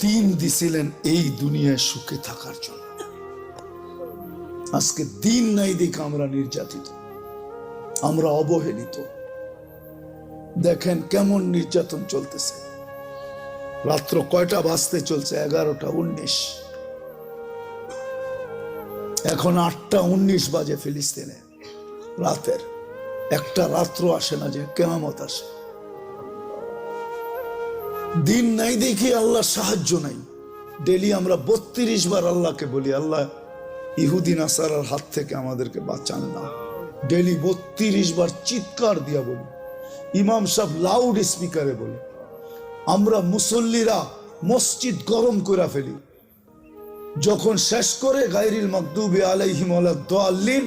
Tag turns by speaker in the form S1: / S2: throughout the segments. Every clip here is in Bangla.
S1: দিন দিছিলেন এই দুনিয়ায় সুখে থাকার জন্য। আজকে দিন নাই দেখে আমরা নির্যাতিত, আমরা অবহেলিত। দেখেন কেমন নির্যাতন চলতেছে। রাত্র কয়টা বাজতে চলছে? এগারোটা উনিশ। এখন আটটা উনিশ বাজে ফিলিস্তিনে। রাতের। একটা রাত্র আসে না যে কেমামত আসে। দিন নাই দেখি আল্লাহ সাহায্য নাই। ডেলি আমরা বত্রিশ বার আল্লাহকে বলি, আল্লাহ ইহুদিন আসারার হাত থেকে আমাদেরকে বাঁচান না। ডেলি বত্রিশ বার চিৎকার দিয়া বলি, ইমাম সাহেব লাউড স্পিকারে বলি, আমরা মুসল্লিরা মসজিদ গরম করে ফেলি। যখন শেষ করে গাইরিল মকদুবে আলাইহিম আলাদ্দাল্লিন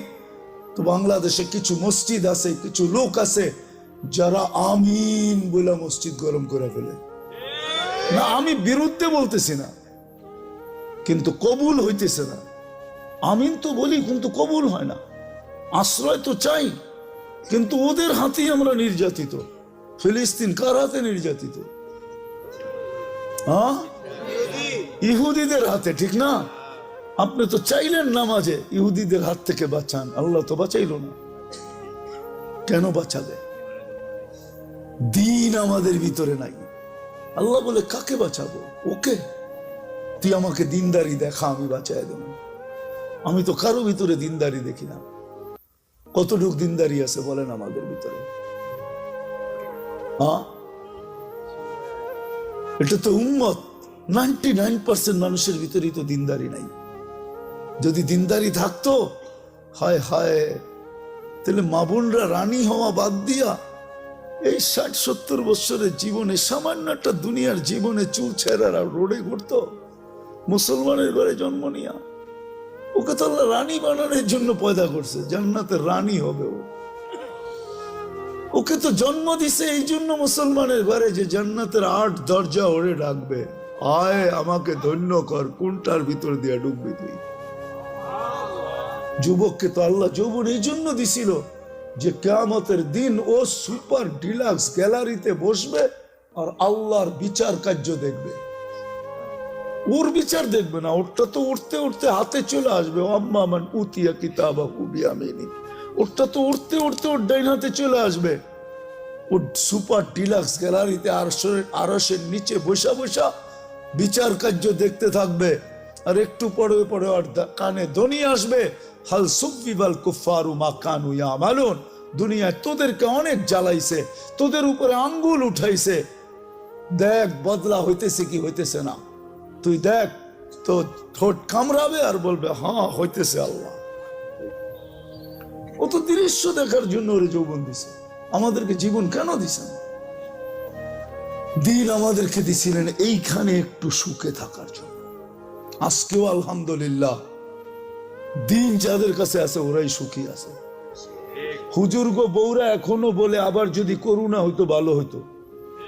S1: তো বাংলাদেশে কিছু মসজিদ আছে, কিছু লোক আছে, যারা আমিন বলে মসজিদ গরম করে ফেলে। না, আমি বিরুদ্ধে বলতেছি না, কিন্তু কবুল হইতেছে না। আমিন তো বলি, কিন্তু কবুল হয় না। আশ্রয় তো চাই, কিন্তু ওদের হাতেই আমরা নির্যাতিত। ফিলিস্তিন কার হাতে নির্যাতিত? ইহুদিদের হাতে, ঠিক না? আপনি তো চাইলেন নামাজে, ইহুদিদের হাত থেকে বাঁচান। আল্লাহ তো বাঁচাইল না। কেন বাঁচাবে দিন আমাদের ভিতরে নাই। আল্লাহ বলে, কাকে বাঁচাবো? ওকে। তুই আমাকে দিনদারি দেখা, আমি বাঁচাই দেব। আমি তো কারও ভিতরে দিনদারি দেখি না। কতটুক দিনদারি আছে বলেন আমাদের ভিতরে? এটা তো উম্মত। নাইনটি নাইন পার্সেন্ট মানুষের ভিতরেই তো দিনদারি নাই। যদি দিনদারি থাকতো, হায় হায়, তাহলে মা বোনরা রানী হওয়া বাদ দিয়া এই ষাট, সত্তর বছরের জীবনে সামান্য একটা দুনিয়ার জীবনে চুল ছেড়ার রোডে ঘুরতো। মুসলমানের ঘরে জন্ম নিয়া। ওকে তো আল্লাহ রানী বানানোর জন্য পয়দা করছে, জান্নাতের রানী হবে ও। ওকে তো জন্ম দিছে এই জন্য মুসলমানের ঘরে যে জান্নাতের আট দরজা ওরে ডাকবে। আয় আমাকে ধন্য কর, কোনটার ভিতর দিয়ে ডুববি তুই? যুবককে তো আল্লাহ যৌবন এই জন্য দিছিল। যে কেয়ামতের দিন ও সুপার ডিলাক্স গ্যালারিতে বসবে আর আল্লাহর বিচার কার্য দেখবে। ওর বিচার দেখবে না, ওরটা তো উঠতে উঠতে হাতে চলে আসবে। আম্মা উতিয়া কিতাবা মেনি ওরটা তো উঠতে উঠতে ওর ডাইন হাতে চলে আসবে। ও সুপার ডিলাক্স গ্যালারিতে আরশের নিচে বসা বসা বিচার কার্য দেখতে থাকবে। আর একটু পরে পরে কানে ধ্বনি আসবে। দুনিয়ায় তোদেরকে অনেক জ্বালাইছে, তোদের উপরে আঙ্গুল উঠাইছে। দেখ, বদলা হইতেছে কি হইতেছে না। তুই দেখ, তো ঠোঁট কামড়াবে আর বলবে হ্যাঁ হইতেছে আল্লাহ। ও তো দৃশ্য দেখার জন্য ওরে যৌবন দিছে। আমাদেরকে জীবন কেন দিছেন দিন আমাদেরকে দিছিলেন এইখানে একটু সুখে থাকার জন্য। আজকেও আলহামদুলিল্লাহ দিন যাদের কাছে আছে, ওরাই সুখী আছে। হুজুর গো বৌরা এখনও বলে, আবার যদি করুণা হইতো, ভালো হইতো।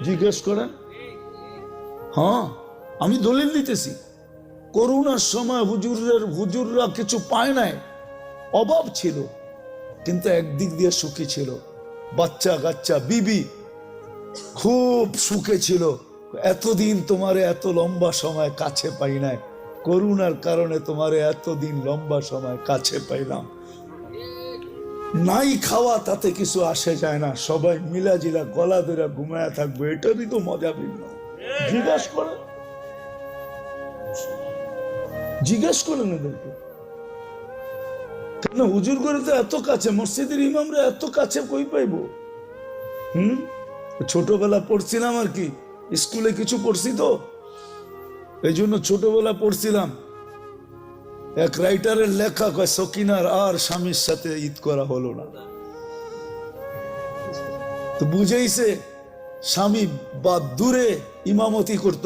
S1: জিজ্ঞেস করেন? হ্যাঁ আমি দলিল দিতেছি। করোনার সময় হুজুরের, হুজুররা কিছু পায় নাই। অভাব ছিল, কিন্তু একদিক দিয়ে সুখী ছিল। বাচ্চা কাচ্চা, বিবি খুব সুখে ছিল। এতদিন তোমারে এত লম্বা সময় কাছে পাই নাই। করুণার কারণে তোমারে এতদিন লম্বা সময় কাছে পাইলাম। নাই খাওয়া তাতে কিছু আসে যায় না। সবাই মিলা জিলা গলা ধরে ঘুমায়া থাকবে, এটারই তো মজা ভিন্ন। জিজ্ঞাসা করেন জিজ্ঞেস করেন এদেরকে কেন হুজুর করে তো এত কাছে, মসজিদের ইমামরা এত কাছে কই পাইবো? হুম? ছোটবেলা পড়ছিলাম আর কি। স্কুলে কিছু পড়ছি তো। এই জন্য ছোটবেলা পড়ছিলাম। এক রাইটারের লেখা কয়, সকিনার আর স্বামীর সাথে ঈদ করা হলো না। তো বুঝেইছে, স্বামী বা দূরে ইমামতি করত।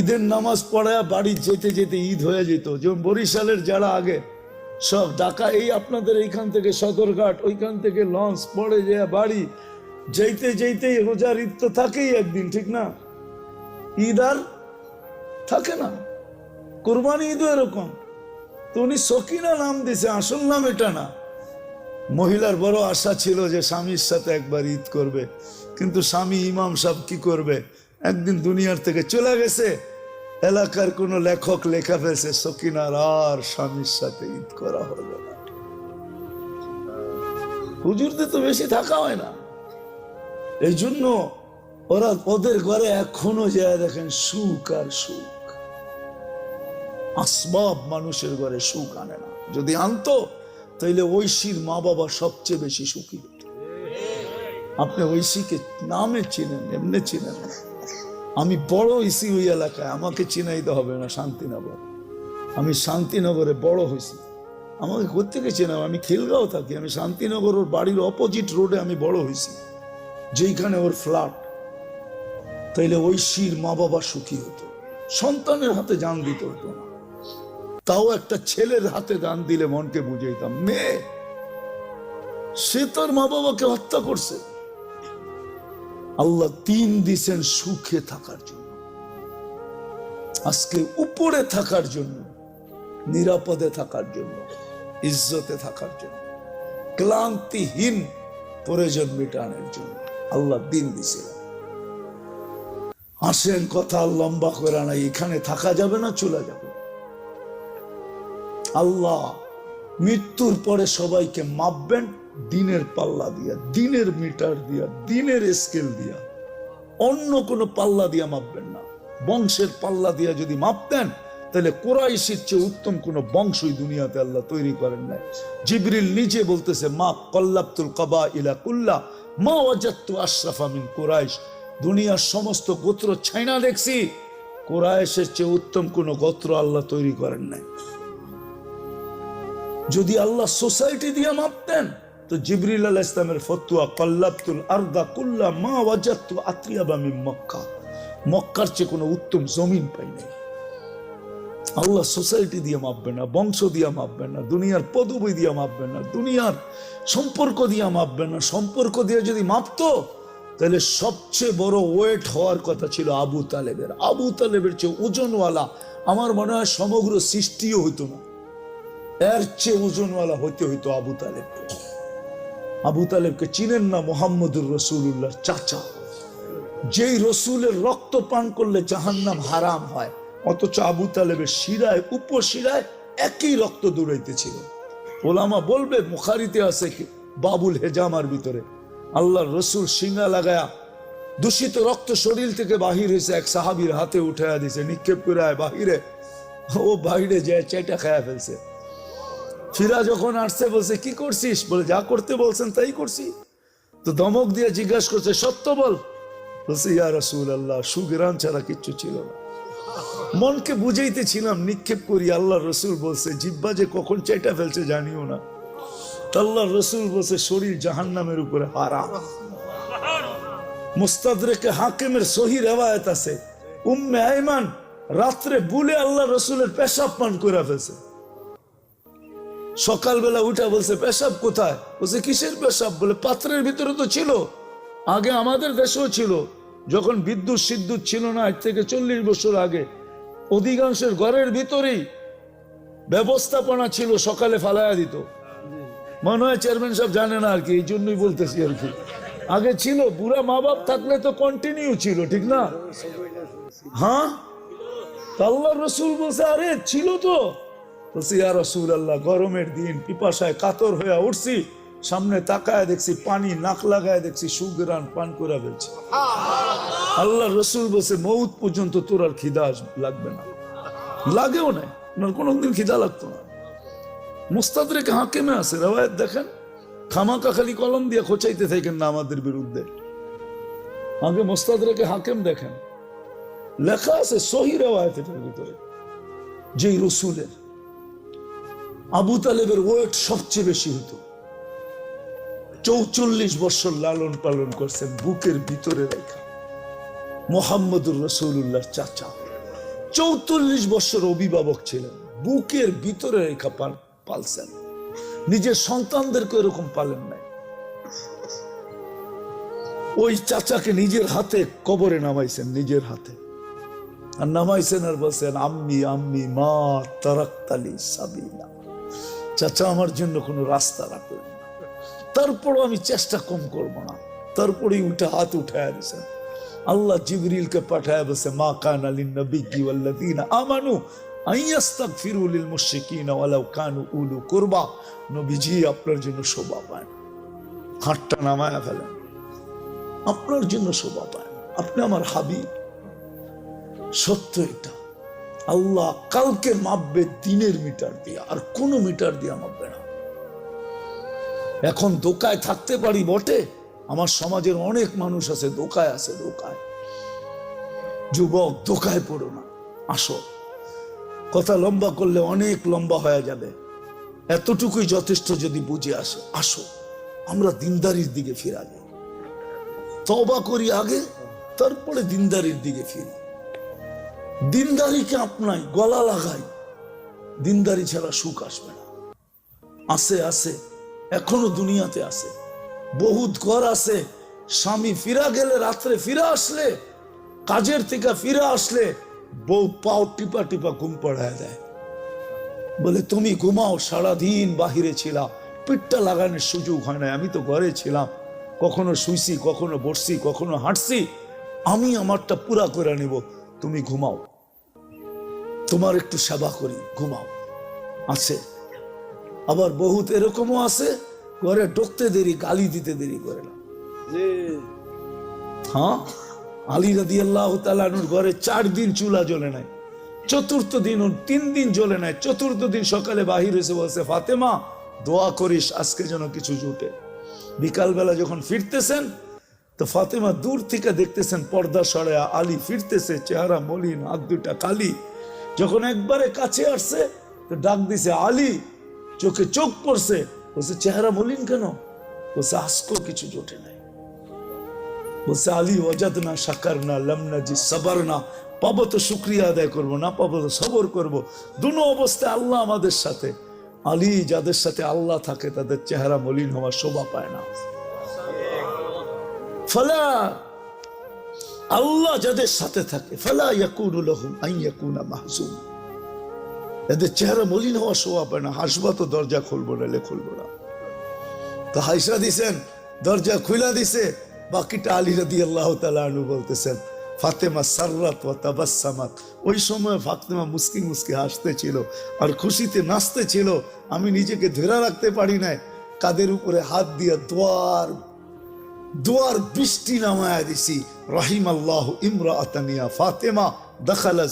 S1: ঈদের নামাজ পড়ায় বাড়ি যেতে যেতে ঈদ হয়ে যেত। যেমন বরিশালের যারা আগে, সব ঢাকা, এই আপনাদের এইখান থেকে সদরঘাট, ওইখান থেকে লঞ্চ পড়ে যায় বাড়ি যেতে যেতেই রোজার ঈদ তো থাকেই একদিন, ঠিক না? ঈদ আর থাকে না। কোরবানি ঈদও এরকম। তো উনি সকিনা নাম দিছে, আসল নাম এটা না। মহিলার বড় আশা ছিল যে স্বামীর সাথে একবার ঈদ করবে। কিন্তু স্বামী ইমাম সাহেব কি করবে? একদিন দুনিয়ার থেকে চলে গেছে। এলাকার কোন লেখক লেখা ফেলছে, সকিনার আর স্বামীর সাথে ঈদ করা হলো না। হুজুরদের তো বেশি থাকা হয় না। এই জন্য ওরা ওদের ঘরে এখনও যায় দেখেন সুখ আর সুখ। আসবাব মানুষের ঘরে সুখ আনে না। যদি আনতো, তাইলে ঐশীর মা বাবা সবচেয়ে বেশি সুখী আপনি ঐশীকে নামে চিনেন, এমনি চিনেন আমি বড় হয়েছি ওই এলাকায়, আমাকে চিনাইতে হবে না শান্তিনগর। আমি শান্তিনগরে বড় হয়েছি। আমাকে কোথেকে চেনাও আমি খিলগাঁও থাকি, আমি শান্তিনগর ওর বাড়ির অপোজিট রোডে আমি বড় হয়েছি, যেইখানে ওর ফ্ল্যাট তাইলে ঐশীর মা বাবা সুখী হতো। সন্তানের হাতে জান দিতে হতো না। তাও একটা ছেলের হাতে দান দিলে মনকে বুঝাইতাম, মেয়ে, সে তার মা বাবাকে হত্যা করছে। আল্লাহ তিন দিছেন সুখে থাকার জন্য। আজকে উপরে থাকার জন্য, নিরাপদে থাকার জন্য, ইজ্জতে থাকার জন্য, ক্লান্তিহীন প্রয়োজন মেটানোর জন্য আল্লাহ দিন দিছিলেন আসেন কথা লম্বা করে না, এখানে থাকা যাবে না, চলে যাবে। আল্লাহ, মৃত্যুর পরে সবাইকে মাপবেন দিনের পাল্লা দিয়া, দিনের মিটার দিয়া, দিনের স্কেল দিয়া। অন্য কোনো পাল্লা দিয়া মাপবেন না। বংশের পাল্লা দিয়া যদি মাপতেন, তাহলে কোরাইশির চেয়ে উত্তম কোন বংশই দুনিয়াতে আল্লাহ তৈরি করেন নাই। জিবরিল নিজে বলতেছে, মা কল্লাবতুল কবা ইলা কুল্লা, মা ওয়াজাত্তু আশরাফা মিন কোরাইশ। দুনিয়ার সমস্ত গোত্র ছাইনা দেখছি, কোরাইশের চেয়ে উত্তম কোন গোত্র আল্লাহ তৈরি করেন নাই। যদি আল্লাহ সোসাইটি দিয়ে মাপতেন, তো জিবরিল আলাহ ইসলামের ফতুয়া, কল্লাবতুল আরদা কুল্লা মা ওয়াজাত্তু আত্রিয়াবা মিন মক্কা। মক্কার চেয়ে কোনো উত্তম জমিন পাই নাই। আল্লাহ সোসাইটি দিয়ে মাপবে না, বংশ দিয়ে মাপবে না, দুনিয়ার পদবি দিয়ে মাপবে না, দুনিয়ার সম্পর্ক দিয়ে মাপবে না। সম্পর্ক দিয়ে যদি মাপতো, তাহলে সবচেয়ে বড় ওয়েট হওয়ার কথা ছিল আবু তালেবের। আবু তালেবের চেয়ে ওজনওয়ালা, আমার মনে হয় সমগ্র সৃষ্টিও হইতো না। এর চেয়ে ওজনওয়ালা হইতে হইতো আবু তালেবকে। আবু তালেবকে চিনেন না মোহাম্মদুর রসুল্লাহর চাচা। যেই রসুলের রক্ত পান করলে জাহান্নাম হারাম হয়, অথচ আবু তালেবের শিরায়, উপশিরায় একই রক্ত দৌড়াইতেছিল ওলামা বলবে মুখারিতে আছে কি? বাবুল হেজামার ভিতরে। আল্লাহ রসুল সিঙ্গা লাগায়া দূষিত রক্ত শরীর থেকে বাহির হয়েছে এক সাহাবির হাতে উঠাইয়া দিছে, নিক্ষেপ করে বাহিরে। ও বাহিরে যায় চেটা খায়া ফেলছে। ফিরা যখন আসছে, বলছে, কি করছিস? বলে, যা করতে বলছেন তাই করছি। তো দমক দিয়ে জিজ্ঞাসা করছে, সত্য বল? বলছে, ইয়া রসুল আল্লাহ সুগেরান ছাড়া কিচ্ছু ছিল না। মনকে বুঝাইতেছিলাম, নিক্ষেপ করি আল্লাহ রসুল বলছে জিব্বা যে কখন চেটা ফেলছে জানিও না। আল্লাহ রসুল বলছে, শরীর জাহান্নামের উপরে হারা মুস্তাদরেকে হাকিমের সহি রেওয়ায়ত আছে। উম্মে আইমান রাত্রে বুলে আল্লাহ রসুলের পেশাব পান করে ফেলছে। সকালবেলা উঠা বলছে, পেশাব কোথায়? বলছে, কিসের পেশাব? বলে, পাত্রের ভিতরে তো ছিল। আগে আমাদের দেশেও ছিল। যখন বিদ্যুৎ সিদ্যুৎ ছিল না, আজ থেকে চল্লিশ বছর আগে, অধিকাংশের ঘরের ভিতরেই ব্যবস্থাপনা ছিল, সকালে ফালায়া দিত। মনে হয় চেয়ারম্যান সাহেব জানে না আর কি, এই জন্যই বলতেছি আর কি। আগে ছিল, বুড়া মা বাপ থাকলে তো কন্টিনিউ ছিল, ঠিক না? হ্যাঁ? আল্লাহ রসুল বলছে, আরে, ছিল তো। বলছি রসুল আল্লাহ গরমের দিন পিপাসায় কাতর হয়ে উঠছি সামনে তাকায় দেখছি পানি নাক লাগায় দেখছি সুগরান পান করে ফেলছে। আল্লাহ রসুল বলছে মৌত পর্যন্ত তোর আর খিদা লাগবে না। লাগেও না ওনার কোনোদিন খিদা লাগতো না। মুস্তাদরেকে হাকিমে আছে রেওয়ায়ত দেখেন। খামাকা খালি কলম দিয়ে খোঁচাইতে থাকেন না আমাদের বিরুদ্ধে। আগে মুস্তাদরেকে হাকিম দেখেন। লেখা আছে সহি রেওয়ায়ত এটার ভিতরে যেই রসুলের। আবু তালেবের ওয়েট সবচেয়ে বেশি হতো। চৌচল্লিশ বছর লালন পালন করছেন বুকের ভিতরে রেখা। মোহাম্মদুর রসুল্লাহর চাচা। চৌচল্লিশ বছর অভিভাবক ছিলেন, বুকের ভিতরে রেখা পাল- পালছেন। নিজের সন্তানদেরকে এরকম পালেন নাই। ওই চাচাকে নিজের হাতে কবরে নামাইছেন, নিজের হাতে। আর নামাইছেন আর বলছেন, আম্মি আম্মি, মা, তারাক্তালি সাবিলা। চাচা, আমার জন্য কোনো রাস্তা রাখবেন না। তারপরও আমি চেষ্টা কম করব না। তারপরেই উঠে হাত উঠায় দিয়েছেন আল্লাহ জিবরিলকে পাঠায় বসে মা কান আলিন নবী কি ওয়াল্লাযীনা আমানু কানু উলু নবীজি আপনার জন্য শোভা পায় হাতটা নামায়া ফেলেন। আপনার জন্য শোভা পায় আপনি আমার হাবিব। সত্য এটা। আল্লাহ কালকে মাপবে দিনের মিটার দিয়ে, আর কোনো মিটার দিয়ে মাপবে না। এখন দোকায় থাকতে পারি বটে, আমার সমাজের অনেক মানুষ আছে, দোকায় আছে, দোকায়। যুবক, দোকায় পড়ো না, আসো। কথা লম্বা করলে অনেক লম্বা হয়ে যাবে। এতটুকুই যথেষ্ট যদি বুঝে আসে, আসো। আমরা দিনদারির দিকে ফিরা যাই। তবা করি আগে, তারপরে দিনদারির দিকে ফিরি। দিনদারিকে আপনাই গলা লাগাই, দিনদারি ছাড়া সুখ আসবে না। আছে আছে, এখনও দুনিয়াতে আছে। বহুত ঘর আছে, স্বামী ফিরা গেলে, রাত্রে ফিরে আসলে, কাজের থেকে ফিরে আসলে, বউ পাও টিপা টিপা ঘুম পড়ায় দেয়। বলে, তুমি ঘুমাও, সারাদিন বাহিরে ছিলাম পিঠটা লাগানোর সুযোগ হয় না আমি তো ঘরে ছিলাম। কখনো শুইছি, কখনো বসছি, কখনো হাঁটছি, আমি আমারটা পুরা করে নেব। তুমি ঘুমাও। তোমার একটু সেবা করি ঘুমাও। আছে। আবার বহুত এরকমও আছে ঘরে ঢুকতে দেরি গালি দিতে দেরি করে না। হ্যাঁ? আলী রাদি আল্লাহ তালানুর ঘরে চার দিন চুলা জ্বলে নাই। চতুর্থ দিন তিন দিন জ্বলে নাই। চতুর্থ দিন সকালে বাহির হয়েছে বলছে ফাতেমা দোয়া করিস আজকে যেন কিছু জুটে। বিকালবেলা যখন ফিরতেছেন তো ফাতেমা দূর থেকে দেখতেছেন পর্দা সরে আলী ফিরতেছে, চেহারা মলিন, হাত দুটা কালি। যখন একবারে কাছে আসছে, তো ডাক দিছে, আলী, চোখে চোখ পড়ছে। বলছে, চেহারা মলিন কেন? বলছে, আজকেও কিছু জোটে নাই। বলছে, আলী অজাদ না সাকার না লামনা, জি সাবার না পাবো তো শুক্রিয়া আদায় করব, না পাবো তো সবর করব। দুনো অবস্থায় আল্লাহ আমাদের সাথে। আলী, যাদের সাথে আল্লাহ থাকে, তাদের চেহারা মলিন হওয়ার শোভা পায় না। ফলা, আল্লাহ যাদের সাথে থাকে, ফলা ইয়াকুনা মাহজুম। এদের চেহারা মলিন হওয়া শোভা পায় না, হাসবা তো দরজা খুলবো না লে খুলবো না। তো হাইসা দিছেন, দরজা খুলা দিছে, বাকিটা আলী রাদি আল্লাহ তালু বলতেছেন, ফাতেমা সার্রাত ও তাবাসামাত ওই সময় ফাতেমা মুসকি মুসকি হাসতে ছিল আর খুশিতে নাচতে ছিল, আমি নিজেকে ধরে রাখতে পারি নাই। কাদের উপরে হাত দিয়ে দোয়ার দোয়ার বৃষ্টি নামায়া দিছি। রাহিম আল্লাহ ইমরা আতানিয়া ফাতেমা দখালা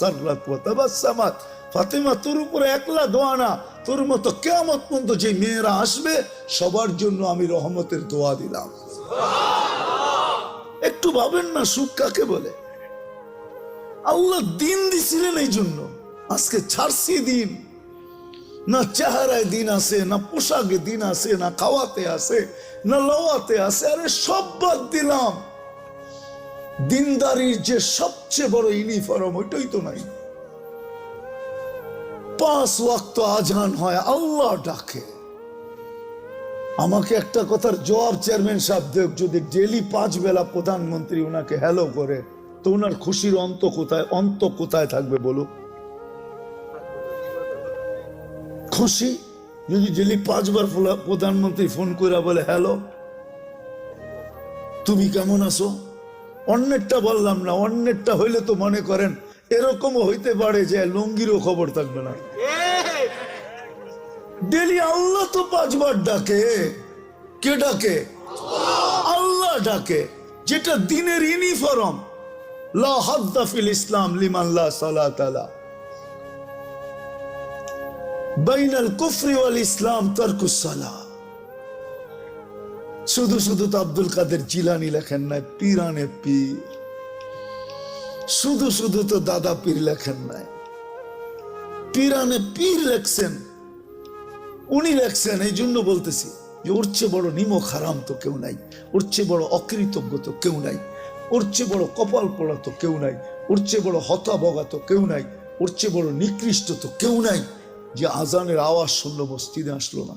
S1: সাররাত ওয়া তাবাসসামাত ফাতেমা তোর উপরে একলা দোয়া না তোর মতো কেয়ামত পর্যন্ত যে মেয়েরা আসবে সবার জন্য আমি রহমতের দোয়া দিলাম। একটু ভাবেন না সুখ কাকে বলে? আল্লাহ দিন দিছিলেন এই জন্য। আজকে ছাড়ছি দিন। না চেহারায় দিন আছে না পোশাকে দিন আছে না খাওয়াতে আছে না লওয়াতে আছে, আরে সব বাদ দিলাম। দিনদারির যে সবচেয়ে বড় ইউনিফর্ম ওইটাই তো নাই। পাঁচ ওয়াক্ত আজান হয়, আল্লাহ ডাকে। আমাকে একটা কথার জবাব চেয়ারম্যান সাহেব যদি ডেলি পাঁচ বেলা প্রধানমন্ত্রী ওনাকে হ্যালো করে, তো ওনার খুশির অন্ত কোথায় অন্ত কোথায় থাকবে বলুক খুশি? যদি ডেলি পাঁচবার প্রধানমন্ত্রী ফোন করে বলে, হ্যালো, তুমি কেমন আছো? অন্যেরটা বললাম না, অন্যেরটা হইলে তো মনে করেন এরকমও হইতে পারে যে লুঙ্গিরও খবর থাকবে না। ডেলি আল্লাহ তো পাঁচবার ডাকে। কে ডাকে? আল্লাহ ডাকে, যেটা দিনের ইউনিফর্ম। লা হাদ্দা ফিল ইসলাম লিমান লা সালাত আলা বাইনাল কুফরি ওয়াল ইসলাম তারকুস সালাহ শুধু শুধু তো আব্দুল কাদের জিলানি লেখেন নাই, পীরানে পীর। শুধু শুধু তো দাদা পীর লেখেন নাই। পীরানে পীর লেখছেন, উনি লেখছেন, এই জন্য বলতেছি যে, ওর চেয়ে বড় নিমক হারাম তো কেউ নাই, ওর চেয়ে বড় অকৃতজ্ঞ তো কেউ নাই, ওর চেয়ে বড় কপাল পড়া তো কেউ নাই, ওর চেয়ে বড় হতাবগা তো কেউ নাই, ওর চেয়ে বড় নিকৃষ্ট তো কেউ নাই। যে আজানের আওয়াজ শুনলো, মসজিদে আসলো না।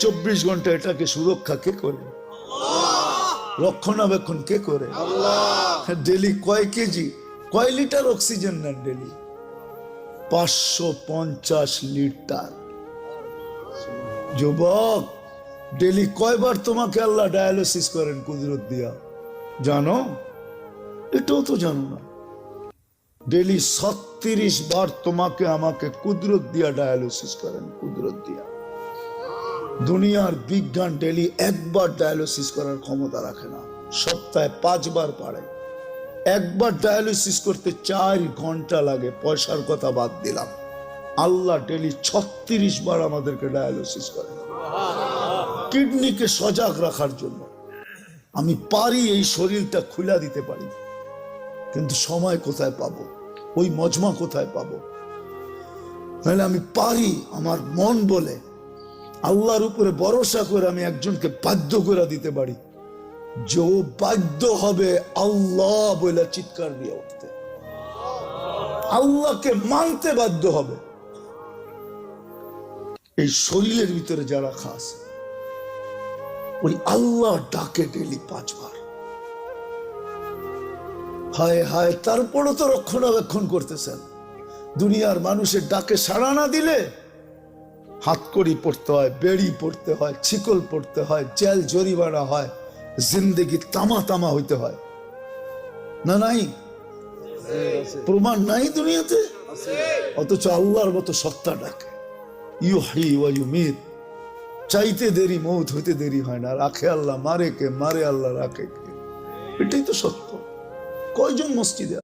S1: চব্বিশ ঘণ্টা এটাকে সুরক্ষা কে করে? রক্ষণাবেক্ষণ কে করে? ডেলি কয় কেজি? কয় লিটার অক্সিজেন নেন ডেলি? পাঁচশো পঞ্চাশ লিটার। যুবক, ডেলি কয়বার তোমাকে আল্লাহ ডায়ালিসিস করেন কুদরত দিয়া? জানো? এটাও তো জানো না। ডেলি ছত্রিশ বার তোমাকে আমাকে কুদরত দিয়া ডায়ালিসিস করেন, কুদরত দিয়া। দুনিয়ার বিজ্ঞান ডেলি একবার ডায়ালিসিস করার ক্ষমতা রাখে না, সপ্তাহে পাঁচবার পারে। একবার ডায়ালিসিস করতে চার ঘণ্টা লাগে, পয়সার কথা বাদ দিলাম। আল্লাহ ডেলি ছত্রিশ বার আমাদেরকে ডায়ালিসিস করে কিডনিকে সজাগ রাখার জন্য। আমি পারি এই শরীরটা খুলা দিতে পারি, কিন্তু সময় কোথায় পাবো? ওই মজমা কোথায় পাবো? নাহলে আমি পারি আমার মন বলে। আল্লাহর উপরে ভরসা করে আমি একজনকে বাধ্য করে দিতে পারি। যে ও বাধ্য হবে আল্লাহ বলে চিৎকার দিয়ে উঠতে। আল্লাহকে মানতে বাধ্য হবে। এই শরীরের ভিতরে যারা খাস, ওই আল্লাহ ডাকে ডেলি পাঁচবার। হায় হায়, তারপরও তো রক্ষণাবেক্ষণ করতেছেন। দুনিয়ার মানুষের ডাকে সাড়া না দিলে হাতকড়ি পড়তে হয়, বেড়ি পড়তে হয় ছিকল পড়তে হয়, জেল, জরিমানা হয়, জিন্দগি তামা তামা হইতে হয়। না নাই? প্রমাণ নাই দুনিয়াতে? অথচ আল্লাহর মতো সত্তা ডাকে। ইউ হাই ওয়া ইউ মিত চাইতে দেরি, মৌত হইতে দেরি হয় না। রাখে আল্লাহ মারে কে, মারে আল্লাহ রাখে কে? এটাই তো সত্য। কয়জন মসজিদে?